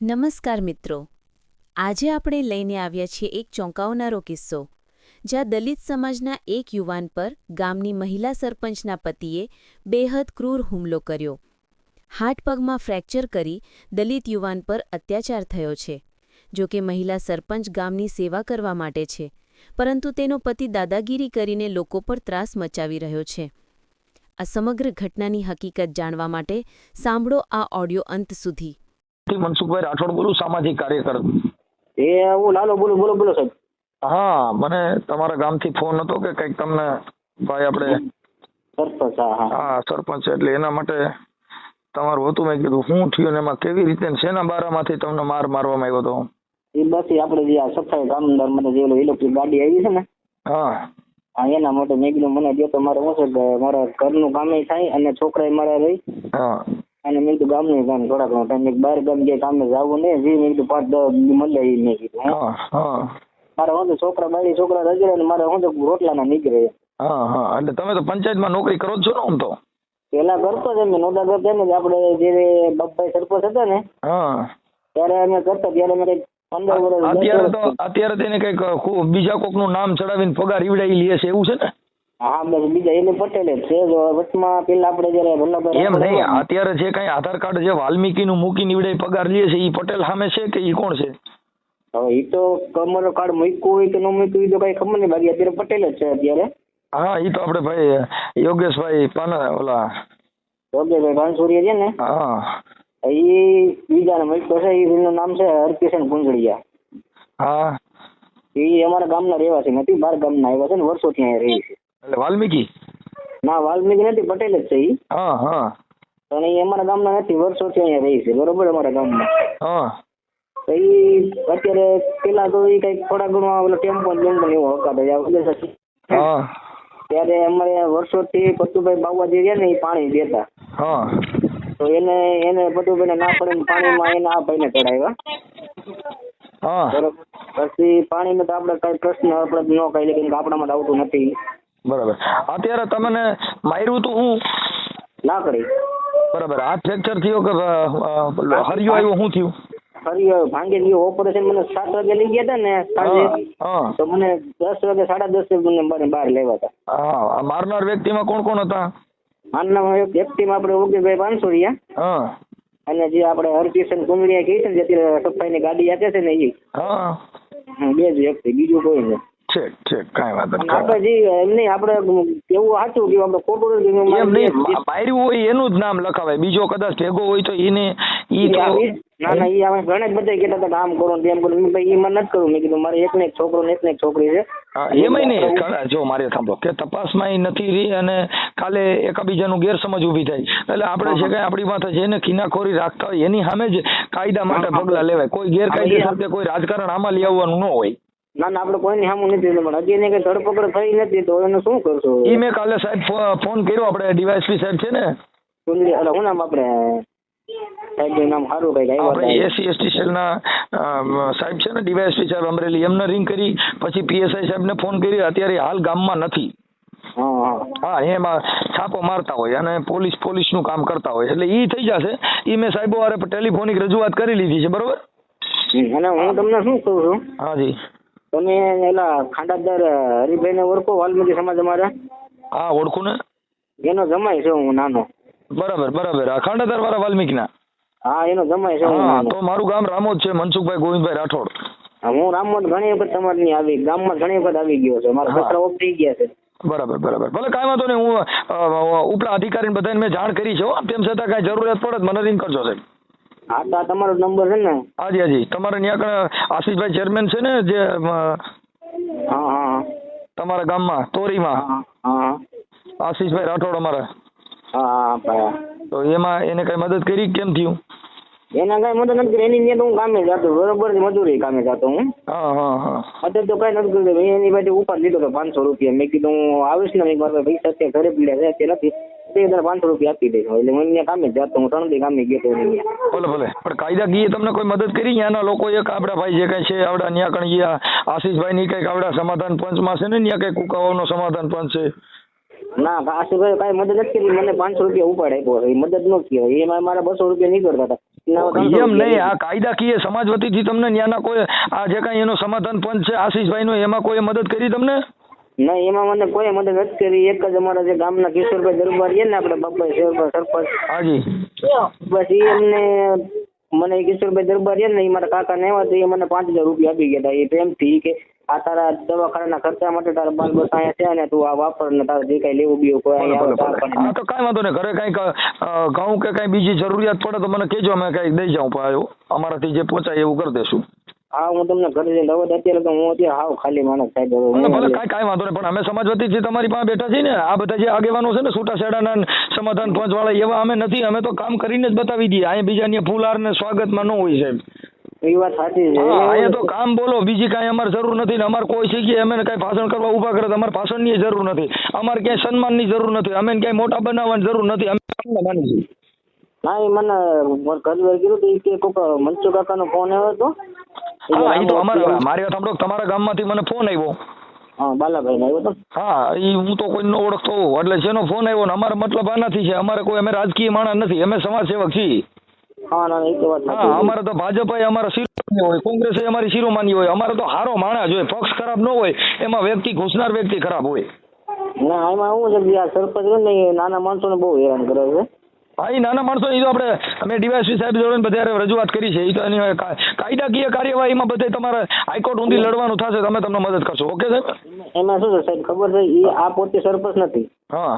નમસ્કાર મિત્રો. આજે આપણે લઈને આવ્યા છીએ એક ચોંકાવનારો કિસ્સો. જ્યાં દલિત સમાજના એક યુવાન પર ગામની મહિલા સરપંચના પતિએ બેહદ ક્રૂર હુમલો કર્યો. હાટપગમાં ફ્રેક્ચર કરી દલિત યુવાન પર અત્યાચાર થયો છે. જો કે મહિલા સરપંચ ગામની સેવા કરવા માટે છે, પરંતુ તેનો પતિ દાદાગીરી કરીને લોકો પર ત્રાસ મચાવી રહ્યો છે. આ સમગ્ર ઘટનાની હકીકત જાણવા માટે સાંભળો આ ઓડિયો અંત સુધી. મનસુખભાઈ રાઠોડ બોલું સામાજિક કાર્યકર. એ હું લાલો બોલું બોલો બોલો સાહેબ. હા મને તમારા ગામથી ફોન હતો કે કંઈક તમને ભાઈ આપણે સરપંચ હા હા. હા સરપંચ એટલે એના માટે તમારું હતું મેં કીધું શું થયું ને એમાં કેવી રીતે શેના બારામાંથી તમને માર મારવામાં આવ્યો હતો? એ બસ આપણે જે આ સફાઈ કામદાર મને જે ઇલેક્ટ્રિક ગાડી આવી છે ને હા. હા એના માટે મેં કીધું મને દે તો મારે શું છે મારા ઘરનું કામે થાય અને છોકરાએ મારા રહી. હા. અને મેં કીધું ગામનું કામ થોડા ઘણો ટાઈમ મેં બહાર ગામ ગયા કામે જવું નહીં. જી મેં કીધું પાંચ દસ મળે એ મેં કીધું હે. હા હા. મારે હું છે છોકરા બાળી છોકરા રજડે ને મારે છે રોટલાના નીકળે. હા હા. એટલે તમે તો પંચાયતમાં નોકરી કરો છો ને આમ તો? પેલા કરતો જ મેં નોતા કરતા ને આપણે જે બાપભાઈ સરપંચ હતા ને હા. ત્યારે અમે કરતા ત્યારે અમે પંદર વર્ષ અત્યારે તો અત્યારે તેને કંઈક બીજા કોકનું નામ ચડાવીને પગાર ઈવડાવી લે છે એવું છે ને? હા બસ બીજા એને પટેલ જ છે. જો વચમાં પેલા આપણે જયારે વલ્લભભાઈ એમ નહીં અત્યારે જે કઈ આધાર કાર્ડ જે વાલ્મીકીનું મૂકી ઈવડાઈ પગાર લે છે એ પટેલ સામે છે કે ઈ કોણ છે? હવે એ તો કમર કાર્ડ મૂક્યું હોય કે ન મૂક્યું હોય તો કઈ ખબર નહીં બાકી અત્યારે પટેલ જ છે અત્યારે. હા એ તો આપણે ભાઈ યોગેશભાઈ પાના ઓલા યોગેશભાઈ ભાનસુરિયા છે ને? હા. એ બીજા મૂક્યો છે એનું નામ છે હરકિશન ગુંજળિયા હા. એ અમારા ગામના રહેવાસી નથી બાર ગામના આવ્યા છે ને વર્ષોથી અહીંયા રહી છે. એટલે વાલ્મીકી? ના વાલ્મીકી નથી પટેલ જ છે ઈ. હા હા. પણ ઈ અમારા ગામના નથી વર્ષોથી અહીંયા રહી છે બરોબર અમારા ગામમાં. હા. તો અત્યારે પેલા તો ઈ કંઈક થોડા ઘણું ઓલો ટેમ્પો ને એવો હકાતો. હા. ત્યારે અમારે વર્ષોથી પતુભાઈ બાવા જે રહ્યા ને એ પાણી દેતા. હા. તો એને એને પતુભાઈ ના પડે પાણીમાં એને આ ભાઈને ચડાવ્યા પછી પાણીનો તો આપણે કઈ પ્રશ્ન આપણે ન કહી લે કેમ કે આપણામાં આવતું નથી. બરાબર. અત્યારે તમને માર્યું તું હું? ના કરી. બરાબર. આ ફ્રેક્ચર થયો કે હરિયો આવ્યો શું થયું? ફરી ભાંગી ગયું. ઓપરેશન મને સાત વાગે લઈ ગયા હતા ને સાંજે. તો મને દસ વાગે સાડા દસ મને બહાર લેવા હતા મારનાર વ્યક્તિમાં કોણ કોણ હતા? એક વ્યક્તિમાં આપણે ઓગીભાઈ પાંચસોરિયા હા. અને જે આપણે હરકિશન કુંડળિયા કહે છે ને જે અત્યારે સફાઈની ગાડી આપે છે ને એ બે જ વ્યક્તિ બીજું કોઈ નહીં. ઠીક ઠીક કાંઈ વાંધો નહીં. આપણે જે એમ નહીં આપણે એવું સાચું કે આપણે ખોટું નથી એમ નહીં બાયરું હોય એનું જ નામ લખાવાય. બીજો કદાચ ભેગો હોય તો એને ઈ ના ના ઈ અમે ઘણા જ બધા કહેતા હતા કે આમ કરો ને કરો. મેં ભાઈ ઈ મને નથી કરવું મેં કીધું મારે એક ને એક છોકરો ને એક ને એક છોકરી છે. એમાં નહીં. ઘણા જો મારે સાંભળો કે તપાસમાં ઈ નથી રહી અને કાલે એકબીજાનું ગેરસમજ ઊભી થાય. એટલે આપણે જે કાંઈ આપણી પાસે જેને ખીનાખોરી રાખતા હોય એની સામે જ કાયદા માટે પગલાં લેવાય. કોઈ ગેરકાયદેસર કે કોઈ રાજકારણ આમાં લઈ આવવાનું ન હોય. ના ના આપણે કોઈની સામું નથી પણ હજી એને કઈ ધરપકડ થઈ નથી તો એને શું કરશું? ઈ મેં કાલે સાહેબ ફોન કર્યો આપણે ડીવાયસપી સાહેબ છે ને. સુંદરી એટલે શું નામ આપણે? સાહેબનું નામ સારું કંઈક આપણે હતા. એસટી સેલના સાહેબ છે ને ડીવાયસપી સાહેબ અમરેલી. એમને રિંગ કરી પછી પીએસઆઈ સાહેબને ફોન કર્યો. અત્યારે હાલ ગામમાં નથી. હા એમાં છાપો મારતા હોય અને પોલીસ પોલીસનું કામ કરતા હોય. એટલે ઈ થઈ જશે. ઈ મેં સાહેબો ટેલિફોનિક રજૂઆત કરી લીધી છે બરોબર? અને હું તમને શું કહું છું? હાજી તમે એલા ખાંડાદાર હરિભાઈને ઓળખો વાલ્મીકી સમાજ અમારા? હા ઓળખું ને એનો જમાય છે હું નાનો. બરાબર બરાબર. આ ખાંડાદાર વાળા વાલ્મીકના? હા એનો જમાય છે હું નાનો. તો મારું ગામ રામોદ છે મનસુખભાઈ ગોવિંદભાઈ રાઠોડ. હું રામોદ ઘણી વખત તમારે આવી ગામમાં ઘણી વખત આવી ગયો છે. મારા. છોકરા ઓફ થઈ ગયા છે. બરાબર બરાબર. ભલે કાંઈ વાંધો નહીં હું ઉપલા અધિકારીને બધાને મેં જાણ કરી છે તેમ છતાં કાંઈ જરૂરિયાત પડે મને રિંગ કરજો સાહેબ. હા તો આ તમારો નંબર છે ને. હાજી હાજી. તમારે ત્યાં કણે આશીષભાઈ ચેરમેન છે ને જે અ, હા હા તમારા ગામમાં તોરીમાં. હા હા આશીષભાઈ રાઠોડ અમારા. હા હા હા તો એમાં એને કઈ મદદ કરી? કેમ થયું? એના કઈ મદદ નથી કરી. એની ત્યાં તો હું કામે જતો. બરોબર મજૂરી કામે જતો હું. હા હા હા. અત્યારે તો કઈ નથી કર્યું. મેં એની પાસે ઉપાડ લીધો હતો પાંચસો રૂપિયા. મેં કીધું હું આવીશ ને એક વાર પૈસા અત્યારે ઘરે પીડ્યા છે અત્યારે નથી. તે તને પાંચસો રૂપિયા આપી દઈશ. એટલે હું અહીંયા કામે જતો હું ત્રણ દી કામે ગયો હતો ભલે ભલે. પણ કાયદાકીય તમને કોઈ મદદ કરી? ત્યાંના લોકો એક આપડા ભાઈ જે કઈ છે આવડા ન્યા કણ ગયા આશીષભાઈ ની કંઈક આવડા સમાધાન પંચમાં છે ને ન્યા કંઈક કુકાવાનો સમાધાન પંચ છે? ના આશીષભાઈ કઈ મદદ જ કરી. મને પાંચસો રૂપિયા ઉપાડ આપ્યો એ મદદ ન કહેવાય એમાં મારા બસો રૂપિયા નીકળતા હતા. એમ નહીં આ કાયદાકીય સમાજ વતીથી તમને ત્યાંના કોઈ આ જે કાંઈ એનો સમાધાન પંચ છે આશીષભાઈનો એમાં કોઈ મદદ કરી તમને? ના એમાં મને કોઈ મદદ નથી કરી. એક જ અમારા જે ગામના કિશોરભાઈ દરબારી છે ને આપણે બાપા શેરભાઈ સરપંચ. હાજી. બસ એ એમને મને કિશોરભાઈ દરબારી છે ને એ મારા કાકા ને આવ્યા તો એ મને પાંચ હજાર રૂપિયા આપી ગયા એ પ્રેમથી કે આ તારા દવાખાના ખર્ચા માટે તારા બાલ બસ અહીંયા છે ને તું આ વાપર ને તારે જે કઈ લેવું બીવું કોઈ હા તો કાંઈ વાંધો નહીં. ઘરે કઈ ઘઉં કે કઈ બીજી જરૂરિયાત પડે તો મને કહેજો અમે કઈ દઈ જાઉં. પાયો અમારાથી જે પહોંચાય એવું કરી દેશું. હા હું તમને ઘરે જઈને હવે અત્યારે તો હું અત્યારે હાવ ખાલી માણસ સાહેબ હવે ભલે કાંઈ કાંઈ વાંધો નહીં પણ અમે સમાજ વતીથી તમારી પાસે બેઠા છીએ ને આ બધા જે આગેવાનો છે ને સમાધાન પહોંચવાળા એવા અમે નથી અમે તો કામ કરીને જ બતાવી દઈએ. અહીંયા બીજાની ફૂલહાર ને સ્વાગતમાં ન હોય સાહેબ. એ વાત સાચી છે. અહીંયા તો કામ બોલો બીજી કાંઈ અમારે જરૂર નથી ને અમારે કોઈ શીખીએ અમે કાંઈ ભાષણ કરવા ઊભા કરે તો અમારે ભાષણની જરૂર નથી. અમારે ક્યાંય સન્માનની જરૂર નથી. અમે ક્યાંય મોટા બનાવવાની જરૂર નથી. અમે કામને માની છીએ ના એ મને ઘર કીધું કે કોક મનસુખ કાકાનો ફોન આવ્યો હતો. હા એ તો અમારા મારી વાત સાંભળો તમારા ગામમાંથી મને ફોન આવ્યો. હા બાલાભાઈ આવ્યો હતો હા એ હું તો કોઈ ન ઓળખતો એટલે જેનો ફોન આવ્યો ને અમારો મતલબ આનાથી છે. અમારે કોઈ અમે રાજકીય માણસ નથી અમે સમાજ સેવક છીએ. હા ના એ તો વાત હા અમારે તો ભાજપ અમારા શિરોમાની હોય કોંગ્રેસ અમારી શિરોમાની હોય. અમારે તો હારો માણસ હોય પક્ષ ખરાબ ન હોય એમાં વ્યક્તિ ઘૂસનાર વ્યક્તિ ખરાબ હોય. ના એમાં હું છે નાના માણસો સરપંચ ને નાના માણસોને બહુ હેરાન કરે છે. હા એ નાના માણસો એ તો આપણે અમે ડીવાયસી સાહેબ જોડે બધા રજૂઆત કરી છે એ તો એની કાયદાકીય કાર્યવાહીમાં બધે તમારે હાઈકોર્ટ ઊંધી લડવાનું થશે તમે તમને મદદ કરશો. ઓકે સાહેબ? એમાં શું છે સાહેબ ખબર છે એ આ પોતે સરપંચ નથી. હા.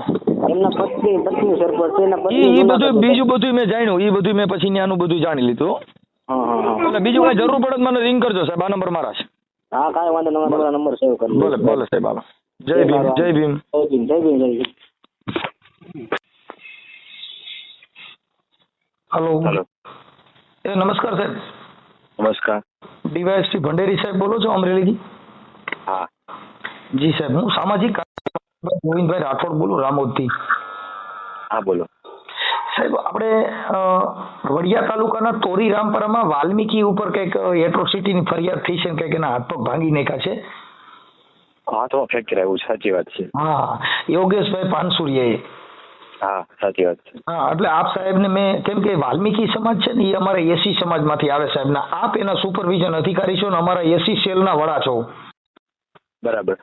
એમના પત્ની પત્ની સરપંચ છે એના પત્ની એ બધું બીજું બધું મેં જાણ્યું એ બધું મેં પછી ત્યાંનું બધું જાણી લીધું. એટલે બીજું કઈ જરૂર પડે મને રિંગ કરજો સાહેબ આ નંબર મારા છે. હા કાંઈ વાંધો નહીં તમારા નંબર સેવ કરી ભલે ભલે સાહેબ હાલો. જય ભીમ જય ભીમ જય ભીમ. જય ભીમ જય ભીમ. હલો. એ નમસ્કાર સાહેબ. નમસ્કાર. ડીવાયએસપી ભંડેરી સાહેબ બોલો છો અમરેલીથી? હા. જી સાહેબ હું સામાજિક ગોવિંદભાઈ રાઠોડ બોલું રામોદથી. હા બોલો. સાહેબ આપણે વડિયા તાલુકાના તોરી રામપરામાં વાલ્મીકી ઉપર કંઈક એટ્રોસિટીની ફરિયાદ થઈ છે કંઈક એના હાથ પગ ભાંગી નાખ્યા છે? હાથમાં ફ્રેક્ચર આવ્યું સાચી વાત છે. હા. યોગેશભાઈ પાનસુરિયાએ. હા સાચી વાત છે. હા એટલે આપ સાહેબને મેં કેમ કે વાલ્મીકી સમાજ છે ને એ અમારા એસી સમાજમાંથી આવે સાહેબના. આપ એના સુપરવિઝન અધિકારી છો ને અમારા એસી સેલના વડા છો. બરાબર.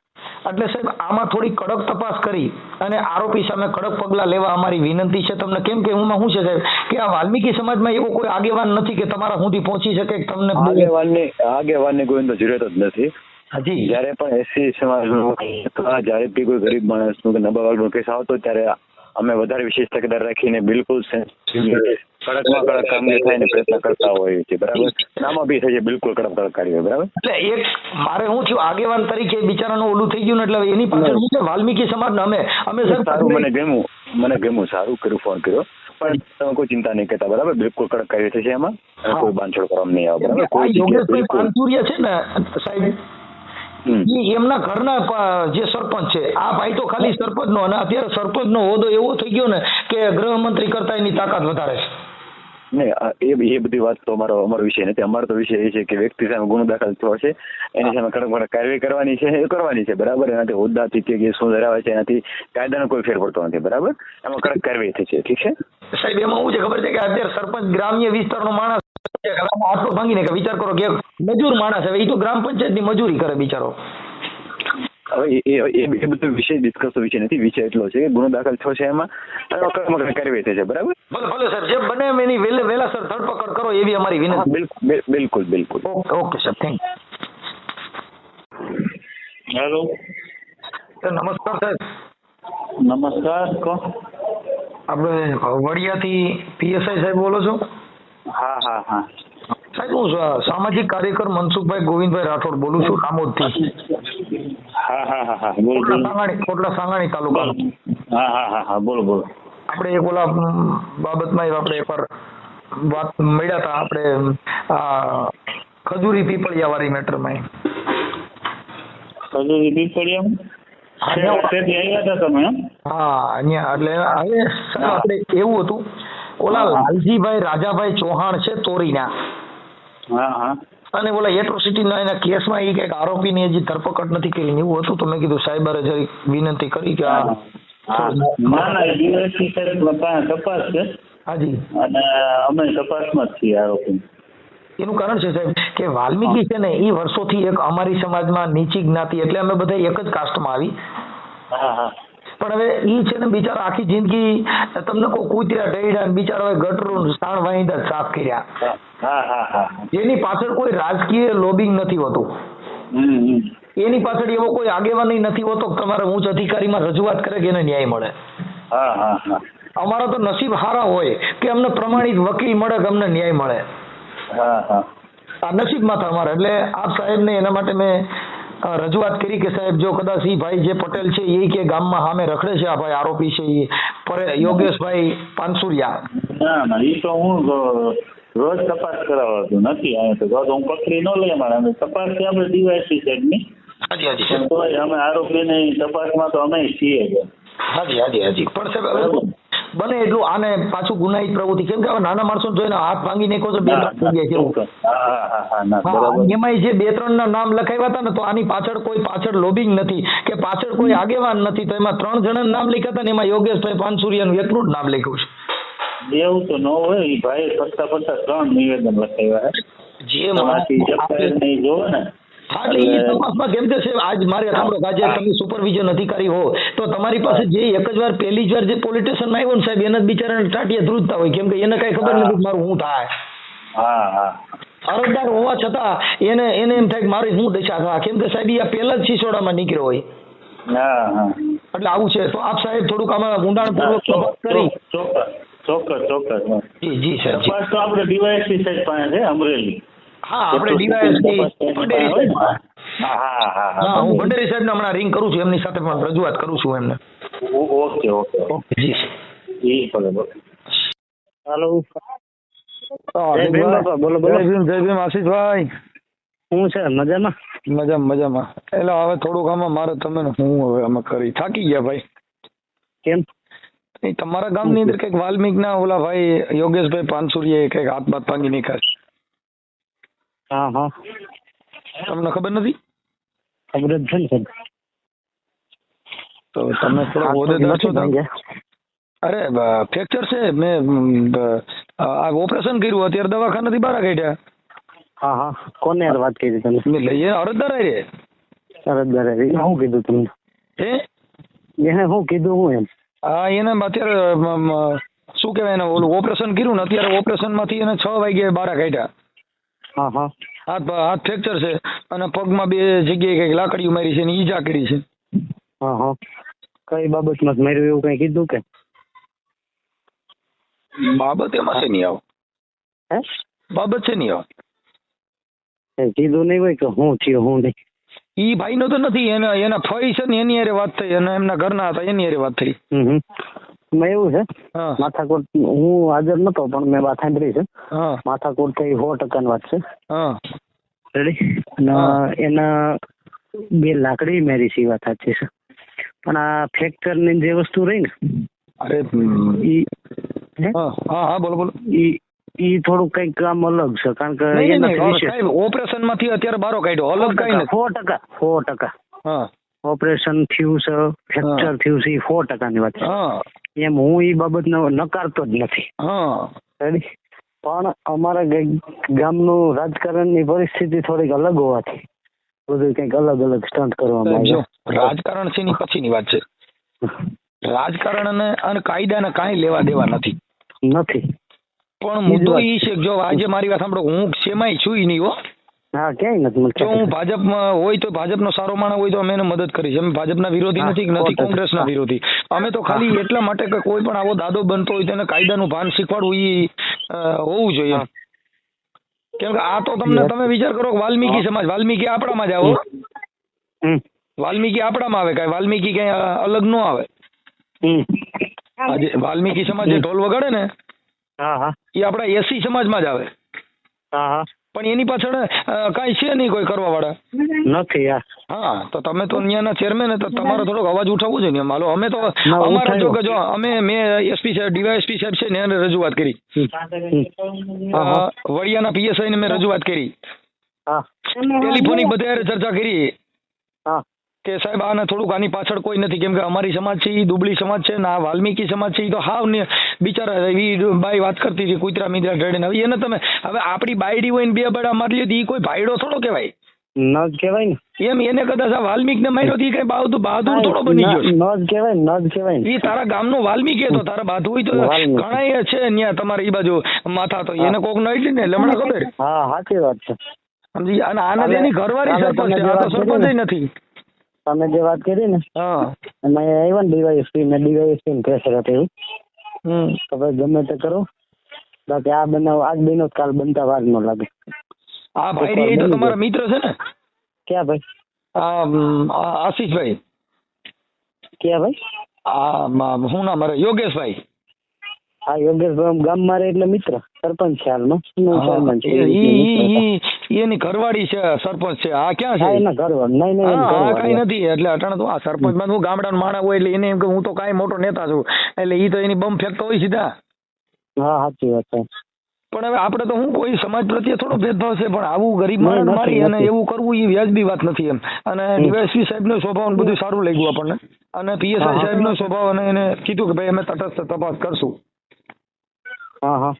એટલે સાહેબ આમાં થોડી કડક તપાસ કરી અને આરોપી સામે કડક પગલાં લેવા અમારી વિનંતી છે. તમને કેમ કે હું શું છે સાહેબ કે આ વાલ્મીકી સમાજમાં એવો કોઈ આગેવાન નથી કે તમારા સુધી પહોંચી શકે કે તમને આગેવાનની આગેવાનની કોઈ જરૂરત જ નથી. હાજી. જ્યારે પણ એસસી સમાજનું નું જ્યારે બી કોઈ ગરીબ માણસનું કે નબળા નું કેસ આવતો ત્યારે અમે વધારે વિશેષ તકેદાર રાખીને બિલકુલ કડકમાં કડક કામગીરી થાય ને પ્રયત્ન કરતા હોઈએ છીએ. બરાબર? નામાં બી થશે બિલકુલ કડક કડક કાર્ય બરાબર? એટલે એક મારે હું થયું આગેવાન તરીકે બિચારાનું ઓલું થઈ ગયું ને એટલે એની પાછળ હું છે વાલ્મીકી સમાજને અમે અમે સારું મને ગમ્યું. મને ગમ્યું સારું કર્યું ફોન કર્યો. પણ તમે કોઈ ચિંતા નહીં કરતા બરાબર? બિલકુલ કડક કાર્ય થશે એમાં. કોઈ બાંધછોડ કરવામાં નહીં આવે બરાબર? કોઈ યોગેશભાઈ પાનસુરિયા છે ને સાહેબ? એમના ઘરના જે સરપંચ છે આ ભાઈ તો ખાલી સરપંચનો અને અત્યારે સરપંચનો હોદ્દો એવો થઈ ગયો ને કે ગૃહમંત્રી કરતા એની તાકાત વધારે છે. એ એ બધી વાત તો અમારો અમારો વિષય નથી. અમારો તો વિષય એ છે કે વ્યક્તિ સામે ગુનો દાખલ થયો છે એની સામે કડક કડક કાર્યવાહી કરવાની છે એ કરવાની છે બરાબર? એનાથી હોદ્દાથી કે જે શું ધરાવે છે એનાથી કાયદાનો કોઈ ફેર પડતો નથી બરાબર? એમાં કડક કાર્યવાહી થઈ છે ઠીક છે? સાહેબ એમાં શું છે ખબર છે કે અત્યારે સરપંચ ગ્રામ્ય વિસ્તારનો માણસ આટલો ભાંગીને કે વિચાર કરો કે મજૂર માણસ હવે એ તો ગ્રામ પંચાયતની મજૂરી કરે બિચારો. હવે એ એ બધો વિષય ડિસ્કસ વિષય નથી વિષય એટલો છે કે ગુનો દાખલ થયો છે એમાં અને કરવી થઈ છે બરાબર? ભલે સર જે બને એની વેલે વેલા સર ધરપકડ કરો એવી અમારી વિનંતી. બિલકુલ બિલકુલ બિલકુલ. Okay sir thank hello. Sir નમસ્કાર સાહેબ. નમસ્કાર કો? આપણે વડિયાથી પીએસઆઈ સાહેબ બોલો છો? હા હા હા. સાહેબ હું સામાજિક કાર્યકર મનસુખભાઈ ગોવિંદભાઈ રાઠોડ બોલું છું રામોદથી હા હા હા હા બોલો કોટલા બોલો. સાંગાણી કોટલા સાંગાણી તાલુકાનો. હા હા હા હા બોલો બોલો. આપણે એક ઓલા બાબતમાં આપણે એકવાર વાત મળ્યા હતા આપણે આ ખજૂરી પીપળિયા વાળી મેટરમાં. ખજૂરી પીપળિયા? હા અહીંયા એટલે હવે આપણે એવું હતું ઓલા લાલજીભાઈ રાજાભાઈ ચૌહાણ છે તોરીના. અને ઓલા એટ્રોસિટીના એના કેસમાં એ કંઈક આરોપીની હજી ધરપકડ નથી કરી એવું હતું તો મેં કીધું સાહેબરે જરી વિનંતી કરી કે આ ના ના સાહેબ તપાસ છે. હાજી. અને અમે તપાસમાં જ છીએ આરોપી. એનું કારણ છે સાહેબ કે વાલ્મીકી છે ને એ વર્ષોથી એક અમારી સમાજમાં નીચી જ્ઞાતિ એટલે અમે બધા એક જ કાસ્ટમાં આવી. હા હા. પણ હવે ઈ છે ને બિચારા આખી જિંદગી તમને કોઈ કૂતરા ઢળ્યા બિચારા ગટરું સાણ વાહિંદા સાફ કર્યા. જેની પાછળ કોઈ રાજકીય લોબિંગ નથી હોતું. એની પાછળ એવો કોઈ આગેવાની નથી હોતો તમારે ઉચ્ચ અધિકારીમાં રજૂઆત કરે કે એને ન્યાય મળે. અમારા તો નસીબ હારા હોય કે અમને પ્રમાણિત વકીલ મળે કે અમને ન્યાય મળે. આ નસીબમાં તમારે એટલે આપ સાહેબને એના માટે મેં રજૂઆત કરી કે સાહેબ જો કદાચ એ ભાઈ જે પટેલ છે એ કે ગામમાં સામે રખડે છે આ ભાઈ આરોપી છે એ પર યોગેશભાઈ પાનસુરિયા. ના ના એ તો હું રોજ તપાસ કરાવતો નથી. અહીંયા તો રોજ હું પકડી ન લઈ અમારે અમે તપાસ છે આપણે ડીવાયસી સાઈડની હાજી હાજી અમે આરોપી આરોપીની તપાસમાં તો અમે છીએ હાજી હાજી હાજી. પણ સાહેબ બને એટલું આને પાછું ગુનાહિત પ્રવૃત્તિ. કેમ કે નાના માણસો જોઈને હાથ ભાંગી નાખો તો બે એમાંય જે બે ત્રણ ના નામ લખાવ્યા હતા ને તો આની પાછળ કોઈ પાછળ લોબિંગ નથી કે પાછળ કોઈ આગેવાન નથી તો એમાં ત્રણ જણા નામ લખ્યા હતા ને એમાં યોગેશભાઈ પાનસુરિયાનું એકલું જ નામ લખ્યું છે. એવું તો ન હોય એ ભાઈ ફરતા ફરતા ત્રણ નિવેદન લખાવ્યા જે માણસ- ને હા, એટલે એ તપાસમાં કેમ કે સાહેબ આજ મારે સાંભળો આજે તમે સુપરવિઝન અધિકારી હો તો તમારી પાસે જે એક જ વાર પહેલી જ વાર જે પોલિટિશિયન આવ્યો ને સાહેબ એને જ બિચારાને ટાટિયા ધ્રુજતા હોય. કેમ કે એને કઈ ખબર નથી મારું હું થાય. હા હા. અરજદાર હોવા છતાં એને એને એમ થાય કે મારી શું દશા થાય. કેમ કે સાહેબ આ પહેલા જ સિસોડામાં નીકળ્યો હોય. એટલે આવું છે. તો આપ સાહેબ થોડુંક આમાં ઊંડાણપૂર્વક કરી. ચોક્કસ ચોક્કસ. જી જી સર તપાસ તો આપણે ડીવાયસી સાહેબ પાસે છે અમરેલી. હા આપણે ડીવાયએસપી ભંડેરી સાહેબ. હા હા હા હા હું. ભંડેરી સાહેબને હમણાં રિંગ કરું છું એમની સાથે પણ રજૂઆત કરું છું એમને. Okay okay okay. જી. ભલે હાલો. બોલો, બોલો. જય ભીમ આશીષભાઈ. હું છે મજામાં? મજામાં મજામાં. એટલે હવે થોડુંક આમાં મારે તમે હું હવે આમાં કરી. થાકી ગયા ભાઈ. કેમ? તમારા ગામની અંદર કંઈક વાલ્મીક ના ઓલા ભાઈ યોગેશભાઈ પાનસુરીએ કંઈક હાથ બાત ભાંગી છે. હા હા. તમને ખબર નથી? ખબર જ છે ને સાહેબ. તો તમે થોડા હોદેદાર છો અરે ફ્રેક્ચર છે. મેં આ ઓપરેશન કર્યું. અત્યારે દવાખાનાથી બહાર કાઢ્યા. હા હા. કોને યાર વાત કરી તમે? મેં લઈએ અરજદાર રે અરજદાર આવી શું કીધું તમને? હે? એને શું કીધું હું એમ? હા એને અત્યારે શું કહેવાય એને ઓલું ઓપરેશન કર્યું ને અત્યારે ઓપરેશનમાંથી એને છ વાગ્યે બહાર કાઢ્યા. હા હા. હાથ હાથ ફ્રેક્ચર છે. અને પગમાં બે જગ્યાએ કંઈક લાકડીઓ મારી છે ને ઈજા કરી છે. હા હા. કઈ બાબતમાં માર્યું એવું કઈ કીધું કે? બાબત એમાં છે નહીં આવો. હે? બાબત છે નહીં આવો. કીધું નહીં હોય કે હું થયો હું નહીં. ઈ ભાઈ નો તો નથી એના એના ફઈ છે ને એની હારે વાત થઈ અને એમના ઘરના હતા એની હારે વાત થઈ. હમ એવું છે માથાકોટ હું હાજર નતો પણ મેં વાત સાંભળી છે. માથાકોટ થઈ સો ટકાની વાત છે. રેડી અને એના બે લાકડી મેરી એ વાત સાચી છે. પણ આ ફ્રેક્ચરની જે વસ્તુ રહી ને અરે ઈ હા? હા. બોલો બોલો. ઈ ઈ થોડુંક કંઈક કામ અલગ છે કારણ કે ઓપરેશનમાંથી અત્યારે બારો કાઢ્યો અલગ કઈ સો ટકા સો ટકા. હા. ઓપરેશન થયું છે ફ્રેક્ચર થયું છે એ સો ટકાની વાત છે. એમ હું એ બાબત નકારતો જ નથી. પણ અમારા ગામનું રાજકારણની પરિસ્થિતિ થોડીક અલગ હોવાથી બધું કંઈક અલગ અલગ સ્ટન્ટ કરવામાં જો રાજકારણ છે ની પછીની વાત છે. રાજકારણ અને કાયદાને કાંઈ લેવા દેવા નથી. નથી. પણ મુદ્દો એ છે જો આજે મારી વાત સાંભળો હું સેમાય છું નહીં હો. હા ક્યાંય નથી જો હું ભાજપમાં હોય તો ભાજપનો સારો માણસ હોય તો અમે એને મદદ કરીશ અમે ભાજપના વિરોધી નથી કે નથી કોંગ્રેસના વિરોધી. અમે તો ખાલી એટલા માટે કે કોઈ પણ આવો દાદો બનતો હોય તેને કાયદાનું ભાન શીખવાડવું એ હોવું જોઈએ. કેમ કે આ તો તમને તમે વિચાર કરો કે વાલ્મીકી સમાજ વાલ્મીકી આપણામાં જ આવો. વાલ્મીકી આપણામાં આવે કાંઈ વાલ્મીકી કઈ અલગ નો આવે. આજે વાલ્મીકી સમાજ જે ઢોલ વગાડે ને એ આપણા એસી સમાજમાં જ આવે. પણ એની પાછળ કઈ છે નહીં કોઈ કરવા વાળા નથી હા. તો તમે તો અહીંયાના ચેરમેન તો તમારો થોડોક અવાજ ઉઠાવવો જોઈએ ને માલો અમે તો અમારે જો કે જો અમે મેં એસપી સાહેબ ડીવાયએસપી સાહેબ છે ને એને રજૂઆત કરી. વડિયાના પીએસઆઈ ને મેં રજૂઆત કરી. ટેલિફોનિક બધા ચર્ચા કરી. કે સાહેબ આને થોડુંક આની પાછળ કોઈ નથી. કેમ કે અમારી સમાજ છે એ દુબળી સમાજ છે ને આ વાલ્મીકી સમાજ છે એ તો હાવ ને બિચારા ઈ બાઈ વાત કરતી છે કુતરા મિત્રા ઢળીને હવે એને તમે હવે આપણી બાયડી હોય ને બે બડા મારી લીધી એ કોઈ ભાઈડો થોડો કહેવાય? ન જ કહેવાય ને. એમ એને કદાચ આ વાલ્મીક ને માર્યો થી કઈ બહાદુર બહાદુર થોડો બની ગયો ન જ કહેવાય ન જ કહેવાય. એ તારા ગામનો વાલ્મીક હતો તારા બાધુ હોય તો ઘણા છે ત્યાં તમારે ઈ બાજુ માથા તો. એને કોક ન એટલે ને લમણા ખબર? હા સાચી વાત છે. સમજી અને આને એની ઘરવાળી સરપંચ છે આ તો સરપંચ નથી. તમે જે વાત કરી ને હા. એમાં આવ્યા ને ડીવાયએસપી ને ડીવાયએસપી ને પ્રેશર હતું એવું તો ભાઈ ગમે તે કરો. બાકી આ બનાવ આજ બન્યો કાલ બનતા વાર ન લાગે. આ ભાઈ એ તો તમારા મિત્ર છે ને? ક્યાં ભાઈ? આ આશીષભાઈ. ક્યાં ભાઈ? આ હું નામ મારે? યોગેશભાઈ. હા યોગેશભાઈ ગામ મારે એટલે મિત્ર. સરપંચ છે નો હું ચેરમેન છું. એની ઘરવાળી છે સરપંચ છે. આ ક્યાં છે? એના ઘરવાળ. નહીં નહીં ઘરવાળ. કઈ નથી. એટલે અટાણે તો આ સરપંચમાં હું ગામડાનો માણસ હોય એટલે એને એમ કે હું તો કાંઈ મોટો નેતા છું. એટલે ઈ તો એની બમ ફેંકતો હોય સીધા. હા સાચી વાત છે. પણ હવે આપણે તો હું કોઈ સમાજ પ્રત્યે થોડો ભેદભાવ છે પણ આવું ગરીબ માણસ મારી અને એવું કરવું એ વ્યાજબી વાત નથી એમ. અને ડીવાયસપી સાહેબનો સ્વભાવ બધું સારું લાગ્યું આપણને. અને પીએસઆઈ. સાહેબનો સ્વભાવ અને એને કીધું કે ભાઈ અમે તટસ્થ તપાસ કરશું. હા.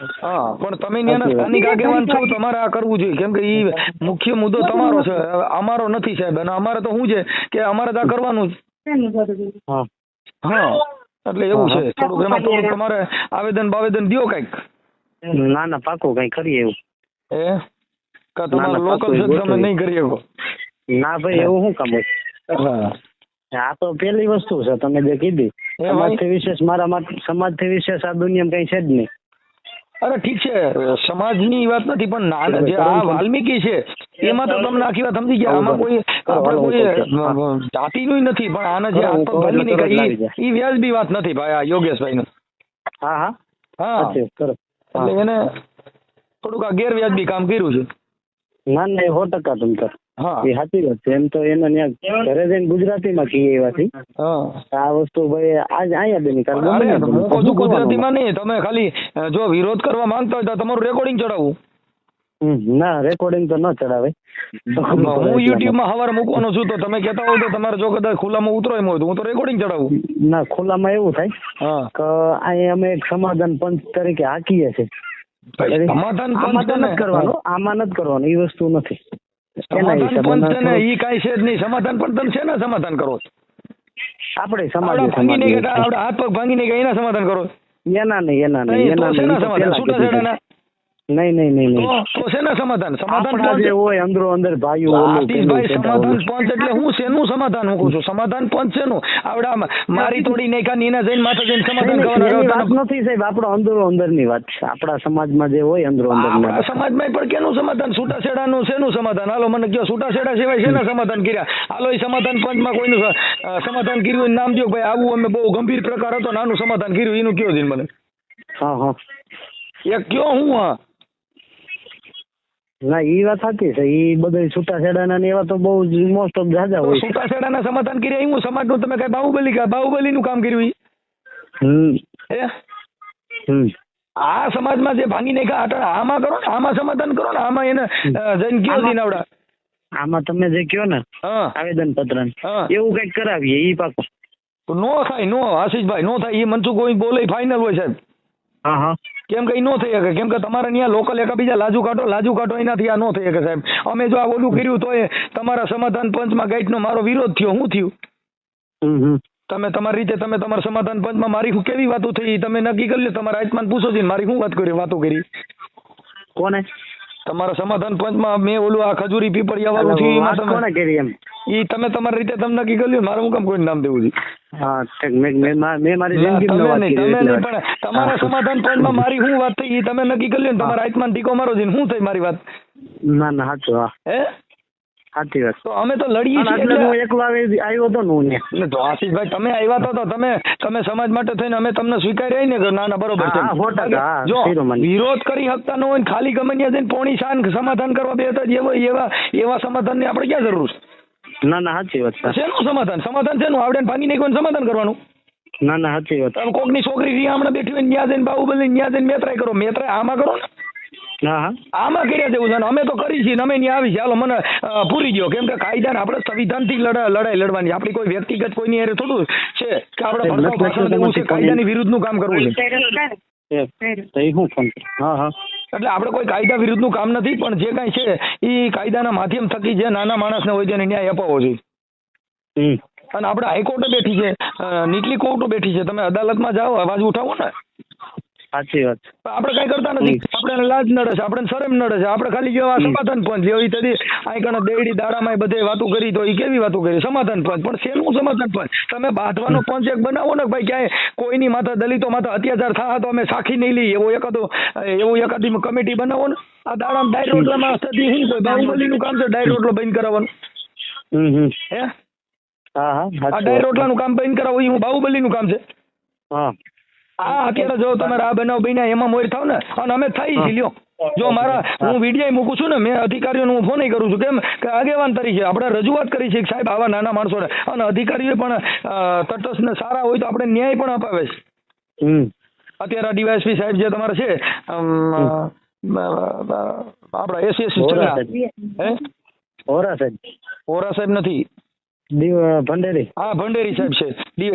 પણ તમે ત્યાંના. સ્થાનિક આગેવાન છો તમારે આ કરવું જોઈએ. કેમ કે ઈ મુખ્ય મુદ્દો તમારો છે. અમારો નથી સાહેબ. અને અમારે તો શું છે કે અમારે તો આ કરવાનું જ. હા. એટલે એવું છે. થોડુંક એમાં થોડુંક તમારે આવેદન બાવેદન દ્યો કંઈક. ના ના પાકું કઈ કરીએ એવું. એ કે તમારું લોકલ છે તમે. નહીં કરી શકો. ના ભાઈ એવું શું કામ હોય? હા. આ તો પેલી વસ્તુ છે તમે જે કીધી. એ થી વિશેષ મારા સમાજથી વિશેષ આ દુનિયામાં કઈ છે જ નહીં. અરે ઠીક છે સમાજની વાત નથી પણ જે આ વાલ્મીકી છે એમાં તો તમને આખી વાત સમજી ગયા. આમાં કોઈ આપણે કોઈ જાતિનું નથી પણ આને જે હાથ એ કરો. ઈ વ્યાજબી વાત નથી ભાઈ આ યોગેશભાઈ નું હા. હા. હા. એટલે એને થોડુંક આ ગેરવ્યાજબી કામ કર્યું છે. ના ના સો ટકા તમ તાર હા. એ સાચી વાત છે. એમ તો એને ત્યાં ઘરે જઈને ગુજરાતીમાં કહીએ એવાથી. આ વસ્તુ ભાઈ આજ અહીંયા બેની. કારણ હું કહું છું ગુજરાતીમાં નહીં. તમે ખાલી જો વિરોધ કરવા માંગતા હોય તો તમારું રેકોર્ડિંગ ચડાવવું ના રેકોર્ડિંગ તો ન ચડાવે. હું યુટ્યુબમાં હવાર મૂકવાનો છું તો તમે કહેતા હોય તો તમારે જો કદાચ ખુલ્લામાં ઉતરો એમ હોય તો હું તો રેકોર્ડિંગ ચડાવું. ના ખુલ્લામાં એવું થાય હા. કે અહીંયા અમે એક સમાધાન પંચ તરીકે હાકીએ છીએ. સમાધાન પંચ કરવાનું. આમાં નથી કરવાનું. એ વસ્તુ નથી. સમાધાન છે ને ઈ કાંઈ છે જ નહીં. સમાધાન પણ છે ને સમાધાન કરો આપણે સમાજ ભાંગી નહીં ગયા હાથ પગ ભાંગી નહીં ગયા એના સમાધાન કરો એના નહીં એના નહીં એના નહીં નહીં નહીં નહીં તો નહીં તો શેના સમાધાન? સમાધાન જે હોય અંદરો અંદર ભાઈઓ આતિશભાઈ સમાધાન પંચ એટલે હું શેનું સમાધાન હું કહું છું? સમાધાન પંચ શેનું? આવડા મારી તોડી નાખ્યા નીના જઈને માથે જઈને સમાધાન નહીં, વાત નથી સાહેબ આપણો અંદરો અંદરની વાત છે. આપણા સમાજમાં જે હોય અંદરો અંદર સમાજમાં પણ કેનું સમાધાન? છૂટાછેડાનું શેનું સમાધાન? હાલો મને કયો છૂટાછેડા સિવાય શેના સમાધાન કર્યા? હાલો એ સમાધાન પંચમાં કોઈનું સમાધાન કર્યું નામ દો ભાઈ આવું અમે બહુ ગંભીર પ્રકાર હતો નાનું સમાધાન કર્યું એનું કયો દિન મને? હા હા. એક કયો હું હા? ના એ વાત સાચી છે. એ બધા છૂટાછેડાના ને એવા તો બહુ મોસ્ટ ઓફ જાજા હોય છૂટાછેડાના સમાધાન કર્યા એવું સમાજનું તમે કઈ બાહુબલી કા બાહુબલીનું કામ કર્યું? હમ. આ સમાજમાં જે ભાંગી નાખ્યા આટા આમાં કરો ને આમાં સમાધાન કરો ને આમાં એને જઈને કયો દિનાવડા? આમાં તમે જે કયો ને આવેદન પત્ર એવું કંઈક કરાવીએ ઈ પાકું. તો નો થાય નો આશીષભાઈ નો થાય એ મનસુખ ગોવિંદ બોલે ફાઇનલ હોય સાહેબ. હા હા. કેમ કે નો થઈ શકે. કેમ કે તમારે ત્યાં લોકલ એકાબીજા લાજુ કાઢો લાજુ કાઢો એનાથી આ નો થઈ શકે સાહેબ. અમે જો આ ઓલું કર્યું તો એ તમારા સમાધાન પંચમાં ગાઈડનો મારો વિરોધ થયો. શું થયું? તમે તમારી રીતે તમે તમારા સમાધાન પંચમાં મારી શું કેવી વાતો થઈ? તમે નક્કી કરી લો. તમારા આત્માને પૂછો છે મારી શું વાત કરી વાતો કરી? કોને? તમારા સમાધાન પંચમાં મેં ઓલું આ ખજૂરી પીપળિયા વાળું થયું એમાં વાત કોને કરી એમ? ઈ તમે તમારી રીતે તમને નક્કી કર્યું મારે હું કામ કોઈ નામ દેવું છે? હા. મેં મેં મા- મારી જિંદગી તમે નહીં પણ તમારા સમાધાન પંચમાં મારી શું વાત થઈ તમે નક્કી કરી ને તમારા આત્માન ટીકો મારો છે શું થઈ મારી વાત? ના ના સાચું હા. હે? સાચી વાત. તો અમે તો લડીએ છીએ એટલે હું એકલા આવ્યો તો હું ને તો આશીષભાઈ તમે આવ્યા તો તો તમે તમે સમાજ માટે થઈને અમે તમને સ્વીકાર્યા ને ના ના બરોબર છે. જો વિરોધ કરી શકતા ન હોય ખાલી ગમે ત્યાં જઈને પોણી શાન સમાધાન કરવા બેઠા જ એવા એવા એવા સમાધાનની આપણે ક્યાં જરૂર છે? ના ના સાચી વાત છે શેનું સમાધાન? સમાધાન શેનું? આવડે ને ભાંગી નાખ્યું સમાધાન કરવાનું? ના ના સાચી વાત. તમે કોકની છોકરી રી હમણાં બેઠી હોય ને જઈને બાહુબલી જઈને મેત્રાય કરો. મેત્રાય આમાં કરો ને? હા હા. આમાં કર્યા જેવું છે અમે તો કરી છીએ અમે ત્યાં આવી છે હાલો મને પૂરી ગયો કેમ કે કાયદાને આપણે સંવિધાનથી થી લડાઈ લડવાની. આપણી કોઈ વ્યક્તિગત કોઈની હારે થોડું છે કે આપણે કાયદા ની ભાષણ દેવું છે કાયદાની વિરુદ્ધનું કામ કરવું છે. તો હું ફોન હા હા. એટલે આપણે કોઈ કાયદા વિરુદ્ધનું કામ નથી પણ જે કાંઈ છે એ કાયદાના માધ્યમ થકી જે નાના માણસને હોય તેને ન્યાય અપાવવો જોઈએ. અને આપણે હાઈકોર્ટે બેઠી છે નીચલી કોર્ટો બેઠી છે તમે અદાલતમાં જાઓ અવાજ ઉઠાવો ને. સાચી વાત આપણે કઈ કરતા નથી. આપણે લાજ નડે છે આપણે શરમ નડે છે. આપણે ખાલી જેવા સમાધાન પંચ એવી તદી અહીં કણે દેડી દાડામાં બધે વાતો કરી તો એ કેવી વાતો કરી? સમાધાન પંચ. પણ શેનું સમાધાન પંચ? તમે બાંધવાનો પંચ એક બનાવો ને ભાઈ ક્યાંય કોઈની માથે દલિતો માથે અત્યાચાર થાય તો અમે સાખી નહીં લઈએ. એવો એકાદો એવું એકાદી કમિટી બનાવો ને. આ દાડામાં ડાયર રોટલામાં થતી નહીં કોઈ બાહુબલીનું કામ છે ડાયર રોટલો બંધ કરાવવાનું. હે? હા હા આ ડાયર રોટલાનું કામ બંધ કરાવો એ હું બાહુબલીનું કામ છે. હા. આ અત્યારે જો તમારે આ બનાવ બન્યા એમાં મોર થાવ ને અને અમે થઈ લ્યો. જો મારા હું. વીડિયો મૂકું છું ને મેં અધિકારીઓને હું ફોન કરું છું. કેમ કે આગેવાન તરીકે આપણે રજૂઆત કરી છે કે સાહેબ આવા નાના માણસોને. અને અધિકારીઓ પણ તટસ્થ ને સારા હોય તો આપણે ન્યાય પણ અપાવે છે. અત્યારે ડીવાયએસપી સાહેબ જે તમારે છે આપણા એસએસસી ઓરા સાહેબ. હોરા સાહેબ. નથી. ભંડેરી. હા ભંડેરી સાહેબ છે.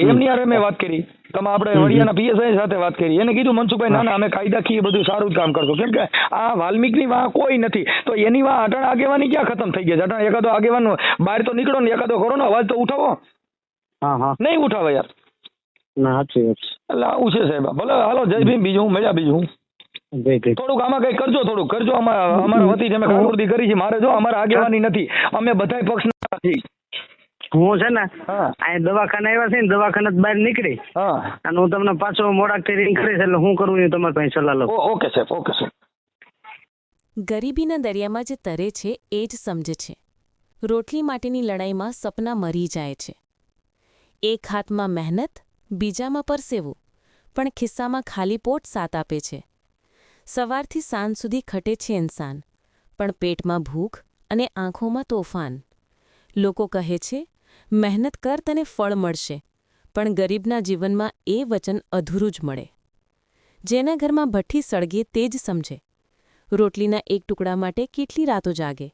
એમની હારે મેં વાત કરી. તમે આપણે વડિયાના પીએસઆઈ સાથે વાત કરી. એને કીધું મનસુખભાઈ ના ના અમે કાયદાકીય બધું સારું જ કામ કરશું. કેમ કે આ વાલ્મીકની વાહ કોઈ નથી. તો એની વાહ અટાણ આગેવાની ક્યાં ખતમ થઈ ગઈ છે? અટાણ એકાદો આગેવાન બહાર તો નીકળો ને એકાદો કરો ને અવાજ તો ઉઠાવો. હા હા. નહીં ઉઠાવે યાર. ના સાચી વાત એટલે આવું છે સાહેબ. ભલે હાલો જય ભીમ બીજું હું મજા બીજું થોડુંક આમાં કઈ કરજો થોડુંક કરજો. અમારા અમારા વતી અમે કાકૃતિ કરી છે. મારે જો અમારે આગેવાની નથી. અમે બધાય પક્ષના નથી હું છે ને અહીંયા અહીં દવાખાને આવ્યા છે ને દવાખાને બહાર નીકળી. અને હું તમને પાછો મોડાકથી રિંગ કરીશ એટલે હું કરું એ તમારી પાસે સલાહ લઉં. ઓકે સાહેબ ઓકે સાહેબ. ગરીબીના દરિયામાં જે તરે છે એ જ સમજે છે. રોટલી માટેની લડાઈમાં સપના મરી જાય છે. એક હાથમાં મહેનત બીજામાં પરસેવું પણ ખિસ્સામાં ખાલી પોટ સાથ આપે છે. સવારથી સાંજ સુધી ખટે છે ઇન્સાન પણ પેટમાં ભૂખ અને આંખોમાં તોફાન. લોકો કહે છે મહેનત કર તને ફળ મળશે, પણ ગરીબના જીવનમાં એ વચન અધૂરું જ મળે. જેના ઘરમાં ભઠ્ઠી સળગે તે જ સમજે. રોટલીના એક ટુકડા માટે કેટલી રાતો જાગે?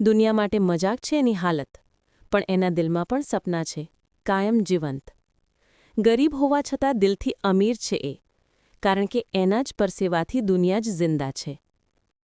દુનિયા માટે મજાક છે એની હાલત, પણ એના દિલમાં પણ સપના છે, કાયમ જીવંત. ગરીબ હોવા છતાં દિલથી અમીર છે એ, કારણ કે એના જ પરસેવાથી દુનિયા જ જિંદા છે.